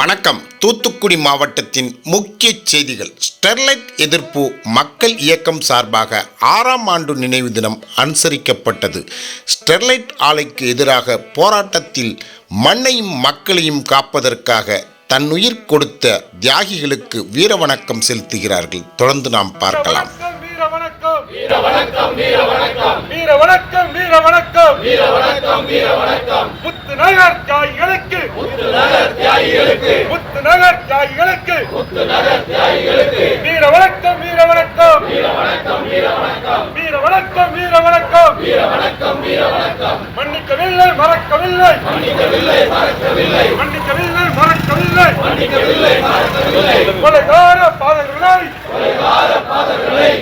வணக்கம். தூத்துக்குடி மாவட்டத்தின் முக்கிய செய்திகள். ஸ்டெர்லைட் எதிர்ப்பு மக்கள் இயக்கம் சார்பாக ஆறாம் ஆண்டு நினைவு தினம் அனுசரிக்கப்பட்டது. ஸ்டெர்லைட் ஆலைக்கு எதிராக போராட்டத்தில் மண்ணையும் மக்களையும் காப்பதற்காக தன்னுயிர் கொடுத்த தியாகிகளுக்கு வீர வணக்கம் செலுத்துகிறார்கள். தொடர்ந்து நாம் பார்க்கலாம். வீர வணக்கம் வீர வணக்கம் வீர வணக்கம் வீர வணக்கம் வீர வணக்கம் வீர வணக்கம். மன்னிக்கவில்லை மறக்கவில்லை. மன்னிக்கவில்லை மறக்கவில்லை. மன்னிக்கவில்லை மறக்கவில்லை. மன்னிக்கவில்லை மறக்கவில்லை கொலைகார பாதங்களை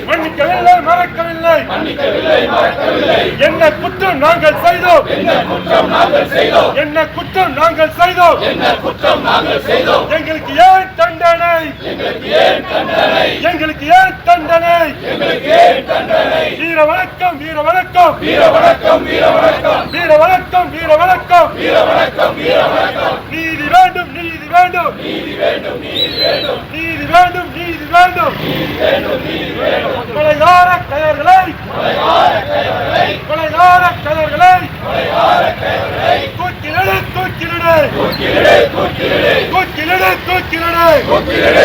மன்னிக்கவில்லை மறக்கவில்லை. மன்னிக்கவில்லை மறக்கவில்லை. என்ன குற்றம் நாங்கள் செய்தோம்? என்ன குற்றம் நாங்கள் செய்தோம்? என்ன குற்றம் நாங்கள் செய்தோம்? என்ன குற்றம் நாங்கள் செய்தோம்? எங்களுக்கு ஏன் தண்டனை? எங்களுக்கு ஏன் தண்டனை? எங்களுக்கு ஏன் தண்டனை? எங்களுக்கு ஏன் தண்டனை? வீர வணக்கம் வீர வணக்கம். வீர வணக்கம் வீர வணக்கம். வீர வணக்கம் வீர வணக்கம். வீர வணக்கம் வீர வணக்கம். நீதி வேண்டும் நீதி வேண்டும். நீதி வேண்டும் நீதி வேண்டும். நீதி வேண்டும் நீதி வேண்டும். கொலைகார கயர்களை கொலைகார கயர்களை தூக்கிலிடு தூக்கிலிடு தூக்கிலிடு தூக்கிலிடு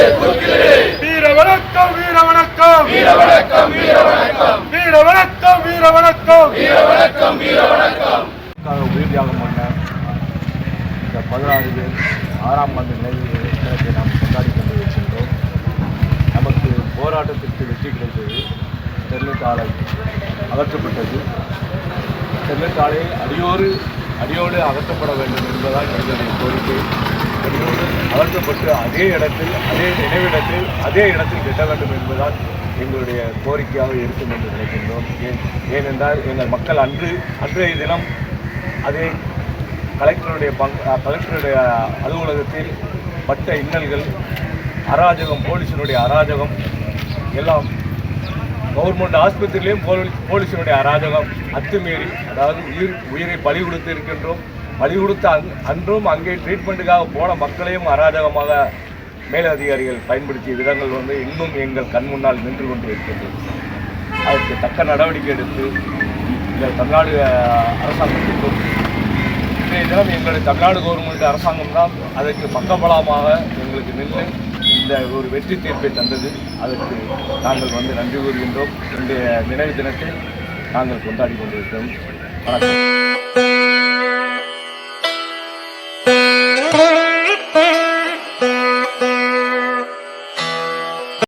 வீர வணக்கம் வீர வணக்கம் வீர வணக்கம் வீர வணக்கம் வீர வணக்கம் வீர வணக்கம் வீர வணக்கம் வீர வணக்கம் அதுக்காக உயிர் தியாகம் பண்ண இந்த பதினாறு பேர் ஆறாம் ஆண்டு நினைவு தினத்தை நாம் கொண்டாடி கொண்டு இருக்கின்றோம். நமக்கு போராட்டத்திற்கு வெற்றி கிடைத்தது ஸ்டெர்லைட் ஆலை அகற்றப்பட்டது. ஸ்டெர்லைட் ஆலை அடியோடு அடியோடு அகற்றப்பட வேண்டும் என்பதால் எங்களுடைய கோரிக்கை. அகற்றப்பட்டு அதே இடத்தில் அதே நினைவிடத்தில் அதே இடத்தில் கட்ட வேண்டும் என்பதால் எங்களுடைய கோரிக்கையாக இருக்கும் என்று நினைக்கின்றோம். ஏன் ஏனென்றால் எங்கள் மக்கள் அன்று அன்றைய தினம் அதே கலெக்டருடைய பங் கலெக்டருடைய அலுவலகத்தில் பட்ட இன்னல்கள் அராஜகம் போலீஸினுடைய அராஜகம் எல்லாம் கவர்மெண்ட் ஆஸ்பத்திரியிலையும் போலீஸினுடைய அராஜகம் அத்துமீறி அதாவது உயிர் உயிரை பலி கொடுத்து இருக்கின்றோம். பலி கொடுத்த அன்றும் அங்கே ட்ரீட்மெண்ட்டுக்காக போன மக்களையும் அராஜகமாக மேலதிகாரிகள் பயன்படுத்திய விதங்கள் வந்து இன்னும் எங்கள் கண் முன்னால் நின்று கொண்டு இருக்கின்றது. அதற்கு தக்க நடவடிக்கை எடுத்து இந்த தமிழ்நாடு அரசாங்கத்திற்கும் இன்றைய தினம் எங்களுடைய தமிழ்நாடு கவர்மெண்ட் அரசாங்கம் தான் அதற்கு பக்கபலமாக எங்களுக்கு நின்று இந்த ஒரு வெற்றி தீர்ப்பை தந்தது. அதற்கு நாங்கள் வந்து நன்றி கூறுகின்றோம். இன்றைய நினைவு தினத்தை நாங்கள் கொண்டாடி கொண்டிருக்கிறோம். வணக்கம்.